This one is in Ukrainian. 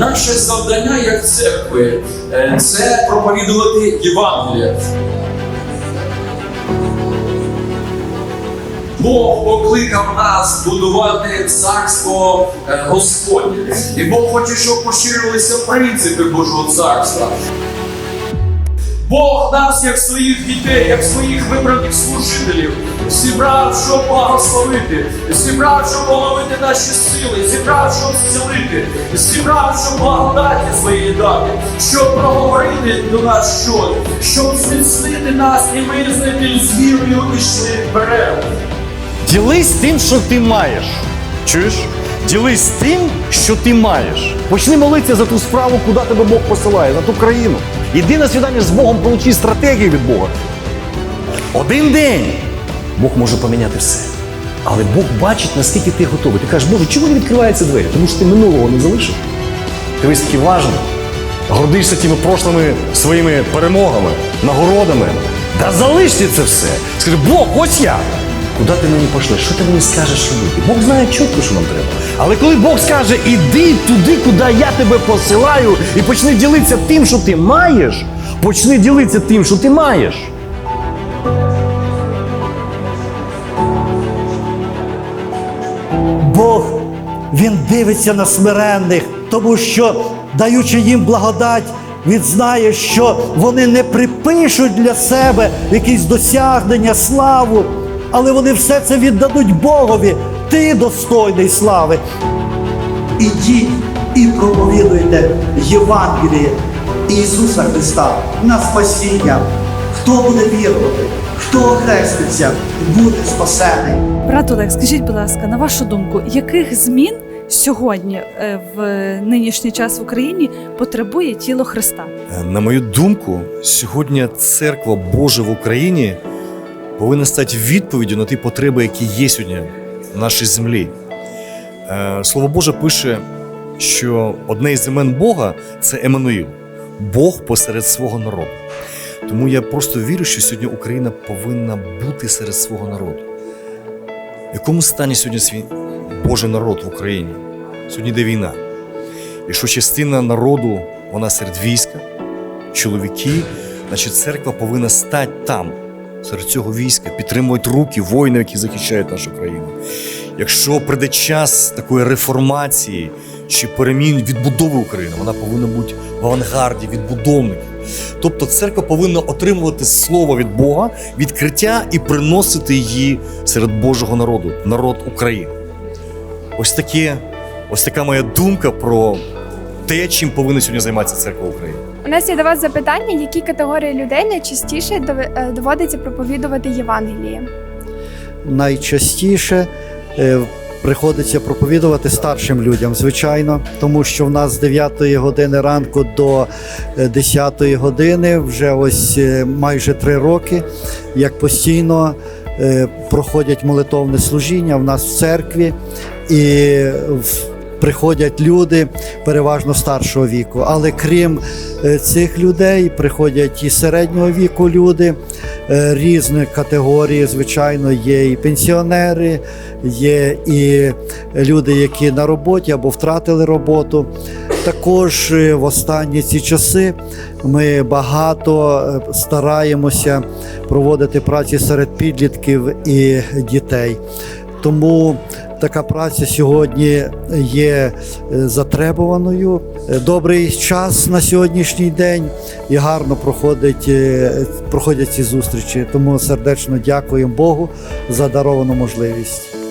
Наше завдання як церкви е, це проповідувати Євангеліє. Бог покликав нас будувати царство е, Господнє. І Бог хоче, щоб поширилися принципи Божого царства. Бог нас, як своїх дітей, як своїх вибраних служителів, зібрав, щоб благословити, зібрав, щоб половити наші сили, зібрав, щоб зцілити, зібрав, щоб благодаті своєї дати, щоб проговорити до нас щось, щоб зміцнити нас і ми з вірою йшли вперед. Ділись тим, що ти маєш. Чуєш? Ділись тим, що ти маєш. Почни молитися за ту справу, куди тебе Бог посилає, на ту країну. Іди на свідання з Богом, получи стратегію від Бога. Один день Бог може поміняти все. Але Бог бачить, наскільки ти готовий. Ти кажеш, Боже, чому не відкриваються двері? Тому що ти минулого не залишив. Ти весь такий важний. Гордишся тими прошлими своїми перемогами, нагородами. Да залишся це все. Скажи, Бог, ось я. Куди ти мені пошлеш? Що ти мені скажеш робити? Бог знає чітко, що нам треба. Але коли Бог скаже, іди туди, куди я тебе посилаю, і почни ділитися тим, що ти маєш, почни ділитися тим, що ти маєш. Бог Він дивиться на смиренних, тому що, даючи їм благодать, Він знає, що вони не припишуть для себе якісь досягнення, славу, але вони все це віддадуть Богові. Ти достойний слави. Ідіть і проповідуйте Євангеліє Ісуса Христа на спасіння. Хто буде вірувати, хто охреститься, буде спасений. Брат Олег, скажіть, будь ласка, на вашу думку, яких змін сьогодні е, в нинішній час в Україні потребує тіло Христа? Е, На мою думку, сьогодні церква Божа в Україні повинна стати відповіддю на ті потреби, які є сьогодні в нашій землі. Е, Слово Боже пише, що одне із імен Бога це Еммануїл, Бог посеред свого народу. Тому я просто вірю, що сьогодні Україна повинна бути серед свого народу. В якому стані сьогодні свій Божий народ в Україні? Сьогодні йде війна. І що частина народу, вона серед війська, чоловіки, значить, церква повинна стати там, серед цього війська, підтримувати руки воїнів, які захищають нашу країну. Якщо прийде час такої реформації чи перемін відбудови України, вона повинна бути в авангарді відбудовників. Тобто церква повинна отримувати слово від Бога, відкриття і приносити її серед Божого народу, народ України. Ось таке, ось така моя думка про те, чим повинна сьогодні займатися церква України. У нас є до вас запитання, які категорії людей найчастіше е, доводиться проповідувати Євангеліє? найчастіше е, приходиться проповідувати старшим людям, звичайно, тому що в нас з 9 години ранку до е, 10 години вже ось е, майже три роки, як постійно е, проходять молитовне служіння в нас в церкві. І в- Приходять люди переважно старшого віку, але крім е, цих людей, приходять і середнього віку люди е, різних категорій. Звичайно, є і пенсіонери, є і люди, які на роботі або втратили роботу. Також е, в останні ці часи ми багато стараємося проводити праці серед підлітків і дітей. Тому така праця сьогодні є е, затребуваною. Е, Добрий час на сьогоднішній день і гарно проходить, е, проходять ці зустрічі. Тому сердечно дякуємо Богу за даровану можливість.